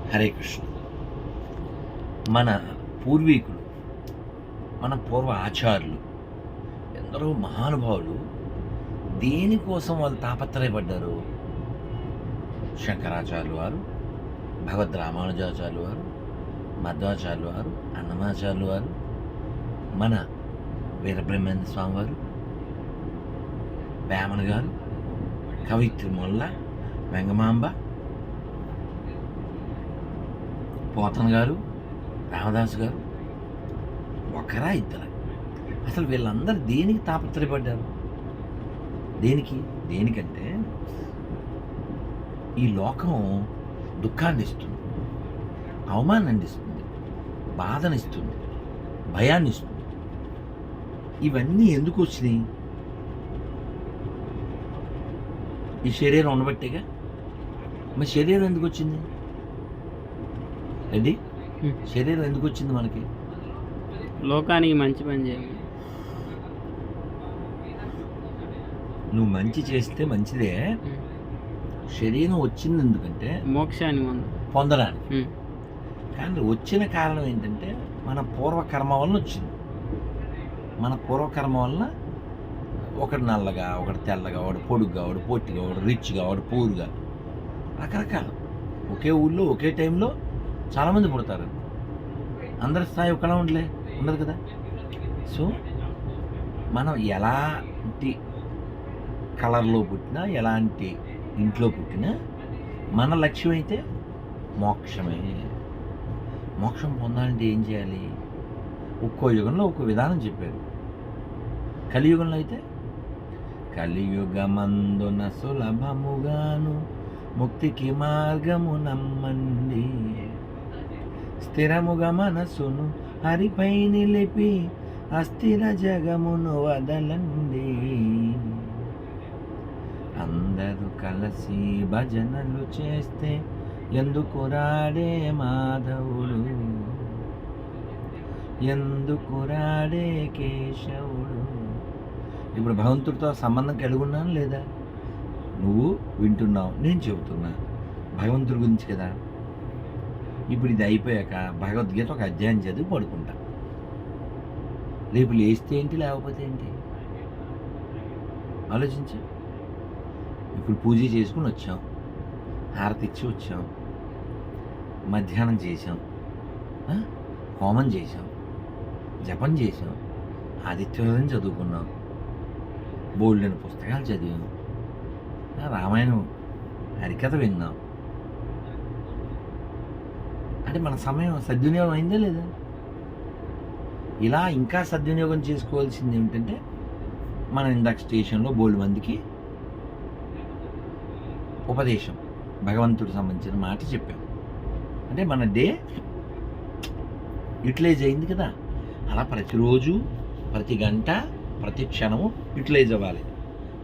హరే కృష్ణ. మన పూర్వీకులు మన పూర్వ ఆచార్యులు ఎందరో మహానుభావులు దేనికోసం వాళ్ళు తాపత్రయపడ్డారు? శంకరాచార్యులు వారు భగవద్ రామానుజాచార్యులు వారు మధ్వాచార్యులు వారు అన్నమాచార్యులు వారు మన వీరబ్రహ్మేంద్ర స్వామి వారు వేమన గారు కవిత్రి మొల్ల వెంగమాంబ పోతన్ గారు రామదాస్ గారు ఒకరా ఇద్దరా. అసలు వీళ్ళందరూ దేనికి తాపత్రయపడ్డారు? దేనికి? దేనికంటే ఈ లోకం దుఃఖాన్ని ఇస్తుంది అవమానాన్ని ఇస్తుంది బాధనిస్తుంది భయాన్ని ఇస్తుంది. ఇవన్నీ ఎందుకు వచ్చినాయి? ఈ శరీరం ఉండబట్టేగా? మరి శరీరం ఎందుకు వచ్చింది? ఏంటి. శరీరం ఎందుకు వచ్చింది మనకి? లోకానికి మంచి పని చేయాలి. నువ్వు మంచి చేస్తే మంచిదే. శరీరం వచ్చింది ఎందుకంటే మోక్షాన్ని పొంద పొందడానికి. కానీ వచ్చిన కారణం ఏంటంటే మన పూర్వకర్మ వలన వచ్చింది. మన పూర్వకర్మ వలన ఒకటి నల్లగా ఒకటి తెల్లగా ఒకటి పొడుగ్గా ఒకటి పొట్టిగా ఒకటి రిచ్గా ఒకటి పూరుగా రకరకాలు. ఒకే ఊళ్ళో ఒకే టైంలో చాలామంది పుడతారు. అందరి స్థాయి ఒకలా ఉండలే ఉండదు కదా? సో మనం ఎలాంటి కలర్లో పుట్టినా ఎలాంటి ఇంట్లో పుట్టినా మన లక్ష్యం అయితే మోక్షమే. మోక్షం పొందాలంటే ఏం చేయాలి? ఒక్కో యుగంలో ఒక్కో విధానం చెప్పారు. కలియుగంలో అయితే కలియుగమందున సులభముగాను ముక్తికి మార్గము నమ్మండి. స్థిరముగా మనసును హరిపై నిలిపి అస్థిర జగమును వదలండి. అందరూ కలిసి భజనలు చేస్తే ఎందుకు రాడే మాధవుడు? ఎందుకు రాడే కేశవుడు? ఇప్పుడు భగవంతుడితో సంబంధం కలిగి ఉన్నాను లేదా? నువ్వు వింటున్నావు నేను చెబుతున్నా. భగవంతుడి గురించి కదా? ఇప్పుడు ఇది అయిపోయాక భగవద్గీత ఒక అధ్యాయం చదివి పడుకుంటా. రేపు లేస్తే ఏంటి లేకపోతే ఏంటి? ఆలోచించు. ఇప్పుడు పూజ చేసుకుని వచ్చాం. హారతి ఇచ్చి వచ్చాం. మధ్యాహ్నం చేసాం హోమం చేసాం జపం చేసాం ఆదిత్యోదయం చదువుకున్నాం. బోల్డెన్ పుస్తకాలు చదివాం. రామాయణం హరికథ విన్నాం. అంటే మన సమయం సద్వినియోగం అయిందా లేదా? ఇలా ఇంకా సద్వినియోగం చేసుకోవాల్సింది ఏమిటంటే మనం ఇందాక స్టేషన్లో బోల్డ్ మందికి ఉపదేశం. భగవంతుడికి సంబంధించిన మాట చెప్పాం. అంటే మన డే యూటిలైజ్ అయింది కదా. అలా ప్రతిరోజు ప్రతి గంట ప్రతి క్షణము యూటిలైజ్ అవ్వాలి.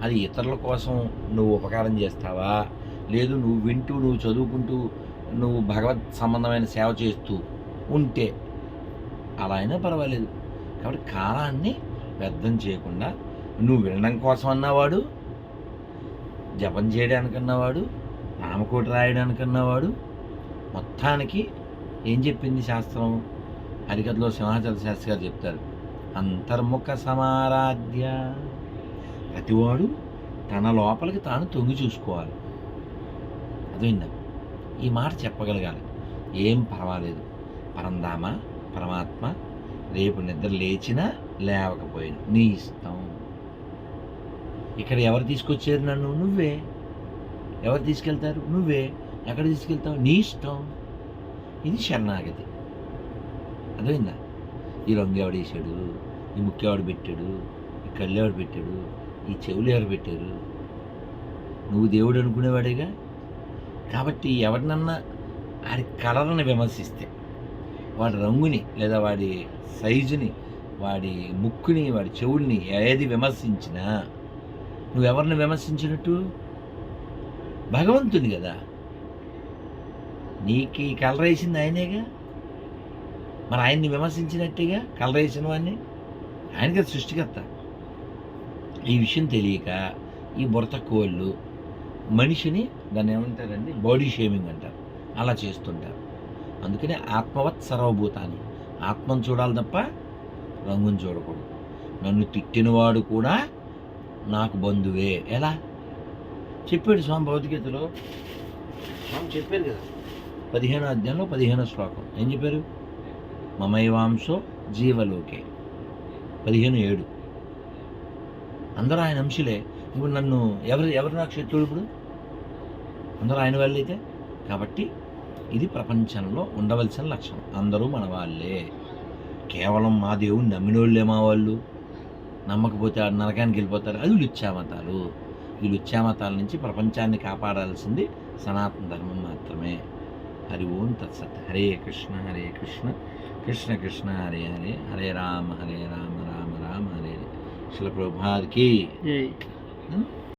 అది ఇతరుల కోసం నువ్వు ఉపకారం చేస్తావా? లేదు నువ్వు వింటూ నువ్వు చదువుకుంటూ నువ్వు భగవత్ సంబంధమైన సేవ చేస్తూ ఉంటే అలా అయినా పర్వాలేదు. కాబట్టి కాలాన్ని వ్యర్థం చేయకుండా నువ్వు వినడం కోసం అన్నవాడు జపం చేయడానికన్నవాడు రామకోటి రాయడానికన్నవాడు మొత్తానికి ఏం చెప్పింది శాస్త్రం? హరికథలో సింహాచల శాస్త్రి గారు చెప్తారు అంతర్ముఖ సమారాధ్య. ప్రతివాడు తన లోపలికి తాను తొంగి చూసుకోవాలి. అదైందా ఈ మాట చెప్పగలగాలి. ఏం పర్వాలేదు. పరంధామ పరమాత్మ రేపు నిద్ర లేచినా లేవకపోయాను నీ ఇష్టం. ఇక్కడ ఎవరు తీసుకొచ్చారు నన్ను? నువ్వే. ఎవరు తీసుకెళ్తారు? నువ్వే. ఎక్కడ తీసుకెళ్తావు? నీ ఇష్టం. ఇది శరణాగతి. అర్థమైందా? ఈ రంగు ఎవడు వేసాడు ఈ ముక్కు ఎవడు పెట్టాడు? ఈ కళ్ళు ఎవడు పెట్టాడు? ఈ చెవులు ఎవరు పెట్టారు? నువ్వు దేవుడు అనుకునేవాడేగా? కాబట్టి ఎవరినన్నా వాడి కలర్ని విమర్శిస్తే వాడి రంగుని లేదా వాడి సైజుని వాడి ముక్కుని వాడి చెవుల్ని ఏది విమర్శించినా నువ్వెవరిని విమర్శించినట్టు? భగవంతుని కదా. నీకు ఈ కలర్ వేసింది ఆయనేగా? మరి ఆయన్ని విమర్శించినట్టుగా కలర్ వేసిన వాడిని? ఆయనకి సృష్టికర్త. ఈ విషయం తెలియక ఈ బుర్ర కోళ్ళు మనిషిని దాన్ని ఏమంటారండి? బాడీ షేమింగ్ అంటారు. అలా చేస్తుంటారు. అందుకనే ఆత్మవత్ సర్వభూతాన్ని ఆత్మను చూడాలి తప్ప రంగుని చూడకూడదు. నన్ను తిట్టినవాడు కూడా నాకు బంధువే. ఎలా? చెప్పాడు స్వామి భగవద్గీతలో. స్వామి చెప్పారు కదా. పదిహేను అధ్యాయంలో పదిహేను శ్లోకం. ఏం చెప్పారు? మమైవాంశో జీవలోకే. పదిహేను ఏడు. అందరూ ఆయన అంశులే. ఇప్పుడు నన్ను ఎవరు ఎవరు నాకు శత్రువులు ఇప్పుడు? అందరూ ఆయన వాళ్ళైతే కాబట్టి ఇది ప్రపంచంలో ఉండవలసిన లక్షణం. అందరూ మన వాళ్ళే కేవలం మా దేవుని నమ్మినోళ్ళే మా వాళ్ళు. నమ్మకపోతే ఆ నరకానికి వెళ్ళిపోతారు. అది లుచ్చామతాలు. ఈ లుచ్చామతాల నుంచి ప్రపంచాన్ని కాపాడాల్సింది సనాతన ధర్మం మాత్రమే. హరి ఓం తత్సత్. హరే కృష్ణ హరే కృష్ణ. కృష్ణ కృష్ణ హరే హరే. హరే రామ హరే రామ రామ రామ హరే హరే. శిల Hmm?